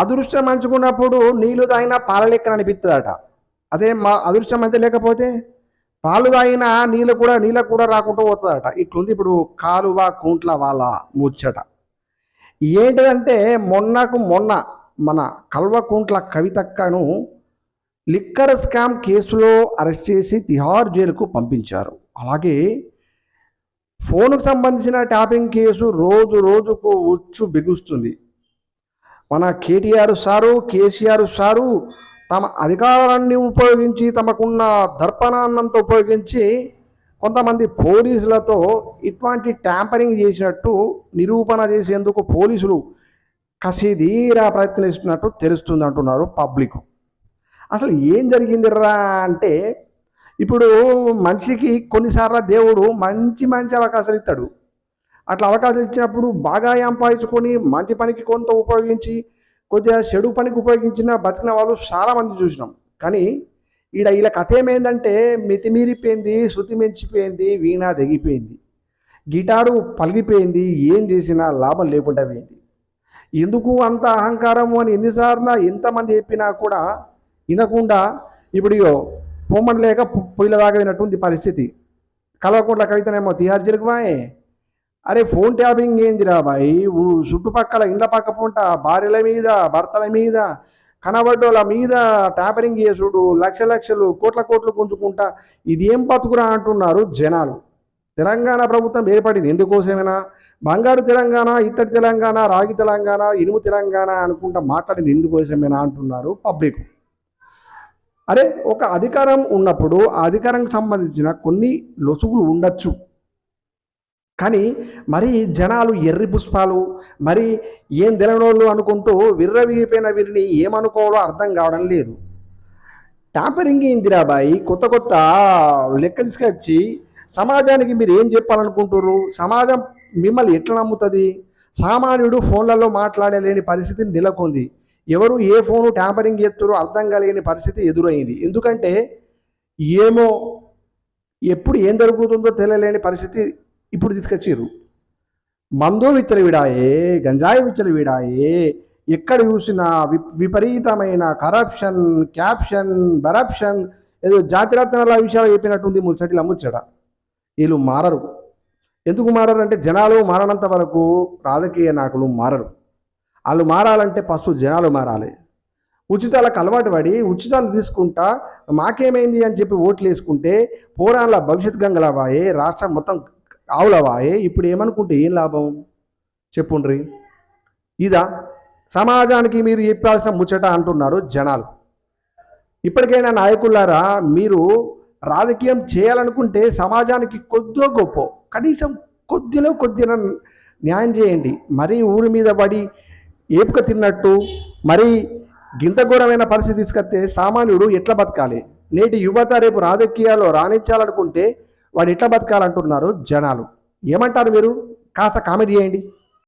అదృష్టం మంచుకున్నప్పుడు నీళ్ళు తాగినా పాల లెక్కన అనిపిస్తుందట. అదే మా అదృష్టం మంచి లేకపోతే పాలు తాగినా నీళ్ళు కూడా నీళ్ళకు కూడా రాకుండా పోతుందట. ఇట్లుంది ఇప్పుడు కాలువ కుంట్ల వాళ్ళ ముచ్చట. ఏంటిదంటే మొన్నకు మొన్న మన కల్వకుంట్ల కవితక్కను లిక్కర్ స్కామ్ కేసులో అరెస్ట్ చేసి తిహార్ జైలుకు పంపించారు. అలాగే ఫోన్కు సంబంధించిన ట్యాపింగ్ కేసు రోజు రోజుకు ఉచ్చు బిగుస్తుంది. మన కేటీఆర్ సారు కేసీఆర్ సారు తమ అధికారాన్ని ఉపయోగించి తమకున్న దర్పణాన్నంతా ఉపయోగించి కొంతమంది పోలీసులతో ఇటువంటి ట్యాంపరింగ్ చేసినట్టు నిరూపణ చేసేందుకు పోలీసులు కసిదీరా ప్రయత్నిస్తున్నట్టు తెలుస్తుంది అంటున్నారు పబ్లిక్. అసలు ఏం జరిగిందిరా అంటే ఇప్పుడు మనిషికి కొన్నిసార్లు దేవుడు మంచి మంచి అవకాశాలు ఇస్తాడు. అట్లా అవకాశం ఇచ్చినప్పుడు బాగా సంపాదించుకొని మంచి పనికి కొంత ఉపయోగించి కొద్దిగా చెడు పనికి ఉపయోగించిన బతికిన వాళ్ళు చాలామంది చూసినాం. కానీ ఈడ వీళ్ళ కథ ఏమైందంటే మితిమీరిపోయింది శృతి మించిపోయింది వీణ తెగిపోయింది. గిటారు పలిగిపోయింది ఏం చేసినా లాభం లేకుండా పోయింది. ఎందుకు అంత అహంకారము అని ఎన్నిసార్లు ఎంతమంది చెప్పినా కూడా వినకుండా ఇప్పుడు ఇగో పొమ్మని లేక పొయ్యిల దాకా వినట్టుంది పరిస్థితి. కలవకుండా కవితనేమో తిహార్ జరుగువాయే అరే ఫోన్ ట్యాపింగ్ ఏందిరా బాయ్? చుట్టుపక్కల ఇండ్ల పక్క పూట భార్యల మీద భర్తల మీద కనబడ్డోళ్ళ మీద ట్యాపరింగ్ చేసుడు లక్ష లక్షలు కోట్ల కోట్లు గుంజుకుంటా ఇది ఏం బతుకురా అంటున్నారు జనాలు. తెలంగాణ ప్రభుత్వం ఏర్పడింది ఎందుకోసమేనా? బంగారు తెలంగాణ ఇత్తడి తెలంగాణ రాగి తెలంగాణ ఇనుము తెలంగాణ అనుకుంటా మాట్లాడింది ఎందుకోసమేనా అంటున్నారు పబ్లిక్. అరే ఒక అధికారం ఉన్నప్పుడు ఆ అధికారానికి సంబంధించిన కొన్ని లొసుగులు ఉండొచ్చు. కానీ మరి జనాలు ఎర్రి పుష్పాలు మరి ఏం తెలనోళ్ళు అనుకుంటూ విర్రవీగిపోయిన వీరిని ఏమనుకోవాలో అర్థం కావడం లేదు. ట్యాంపరింగ్ ఇందిరాబాయి కొత్త కొత్త లెక్క తీసుకొచ్చి సమాజానికి మీరు ఏం చెప్పాలనుకుంటున్నారు సమాజం మిమ్మల్ని ఎట్లా నమ్ముతుంది? సామాన్యుడు ఫోన్లలో మాట్లాడలేని పరిస్థితి నెలకొంది. ఎవరు ఏ ఫోను ట్యాంపరింగ్ చేస్తారో అర్థం కాలేని పరిస్థితి ఎదురైంది. ఎందుకంటే ఏమో ఎప్పుడు ఏం జరుగుతుందో తెలియలేని పరిస్థితి ఇప్పుడు తీసుకొచ్చారు మందో విచ్చలవిడాయే గంజాయి విచ్చలవిడాయే ఎక్కడ చూసినా వి విపరీతమైన కరప్షన్ క్యాప్షన్ బరప్షన్ ఏదో జాతిరత్నాల విషయాలు చెప్పినట్టుంది ముచ్చటిలా ముచ్చట. వీళ్ళు మారరు. ఎందుకు మారరు అంటే జనాలు మారనంత వరకు రాజకీయ నాయకులు మారరు. వాళ్ళు మారాలంటే ఫస్ట్ జనాలు మారాలి. ఉచితాలకు అలవాటు పడి ఉచితాలు తీసుకుంటా మాకేమైంది అని చెప్పి ఓట్లు వేసుకుంటే పోరాళ్ళ భవిష్యత్ గంగలవాయే రాష్ట్రం మొత్తం ఆవులవాయే ఇప్పుడు ఏమనుకుంటే ఏం లాభం? చెప్పుండ్రి. ఇదా సమాజానికి మీరు చెప్పాల్సిన ముచ్చట అంటున్నారు జనాలు. ఇప్పటికైనా నాయకులారా మీరు రాజకీయం చేయాలనుకుంటే సమాజానికి కొద్దిగా గొప్ప కనీసం కొద్దిలో కొద్దిగా న్యాయం చేయండి. మరీ ఊరి మీద పడి ఏపుక తిన్నట్టు మరీ గింత ఘోరమైన పరిస్థితి తీసుకొస్తే సామాన్యుడు ఎట్లా బతకాలి? నేటి యువత రేపు రాజకీయాల్లో రాణించాలనుకుంటే వాడు ఎట్లా బతకాలంటున్నారు జనాలు? ఏమంటారు మీరు? కాస్త కామెంట్ చేయండి.